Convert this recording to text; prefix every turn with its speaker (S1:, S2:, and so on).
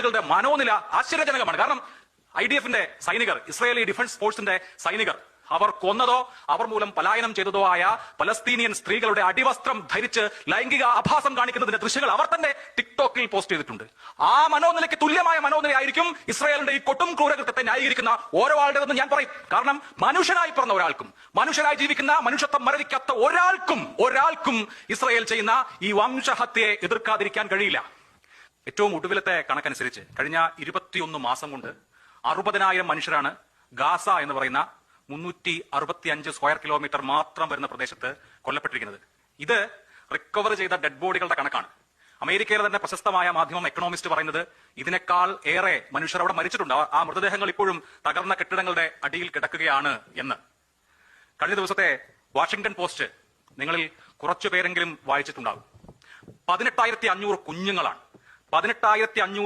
S1: ആളുകളുടെ മനോനില ആശ്ചര്യജനകമാണ്. കാരണം I D എഫിന്റെ സൈനികർ ഇസ്രയേലി ഡിഫൻസ് ഫോഴ്സിന്റെ സൈനികർ അവർ കൊന്നതോ അവർ മൂലം പലായനം ചെയ്തതോ ആയ പലസ്തീനിയൻ സ്ത്രീകളുടെ അടിവസ്ത്രം ധരിച്ച് ലൈംഗിക അഭാസം കാണിക്കുന്നതിന്റെ ദൃശ്യങ്ങൾ അവർ തന്നെ ടിക്ടോക്കിൽ പോസ്റ്റ് ചെയ്തിട്ടുണ്ട്. ആ മനോനിലയ്ക്ക് തുല്യമായ മനോനിലയായിരിക്കും ഇസ്രായേലിന്റെ ഈ കൊട്ടും ക്രൂരകൃത്യത്തെ ന്യായീകരിക്കുന്ന ഓരോ ആളുടേതെന്ന് ഞാൻ പറയും. കാരണം മനുഷ്യനായി പിറന്ന ഒരാൾക്കും മനുഷ്യനായി ജീവിക്കുന്ന മനുഷ്യത്വം മരവിക്കാത്ത ഒരാൾക്കും ഒരാൾക്കും ഇസ്രായേൽ ചെയ്യുന്ന ഈ വംശഹത്യയെ എതിർക്കാതിരിക്കാൻ കഴിയില്ല. ഏറ്റവും ഒടുവിലത്തെ കണക്കനുസരിച്ച് കഴിഞ്ഞ ഇരുപത്തിയൊന്ന് മാസം കൊണ്ട് അറുപതിനായിരം മനുഷ്യരാണ് ഗാസ എന്ന് പറയുന്ന മുന്നൂറ്റി അറുപത്തി അഞ്ച് സ്ക്വയർ കിലോമീറ്റർ മാത്രം വരുന്ന പ്രദേശത്ത് കൊല്ലപ്പെട്ടിരിക്കുന്നത്. ഇത് റിക്കവർ ചെയ്ത ഡെഡ് ബോഡികളുടെ കണക്കാണ്. അമേരിക്കയിലെ തന്നെ പ്രശസ്തമായ മാധ്യമം എക്കണോമിസ്റ്റ് പറയുന്നത് ഇതിനേക്കാൾ ഏറെ മനുഷ്യർ അവിടെ മരിച്ചിട്ടുണ്ട്. ആ- മൃതദേഹങ്ങൾ ഇപ്പോഴും തകർന്ന കെട്ടിടങ്ങളുടെ അടിയിൽ കിടക്കുകയാണ് എന്ന്. കഴിഞ്ഞ ദിവസത്തെ വാഷിംഗ്ടൺ പോസ്റ്റ് നിങ്ങളിൽ കുറച്ചു പേരെങ്കിലും വായിച്ചിട്ടുണ്ടാകും. പതിനെട്ടായിരത്തി അഞ്ഞൂറ് കുഞ്ഞുങ്ങളാണ്. പതിനെട്ടായിരത്തി അഞ്ഞൂറ്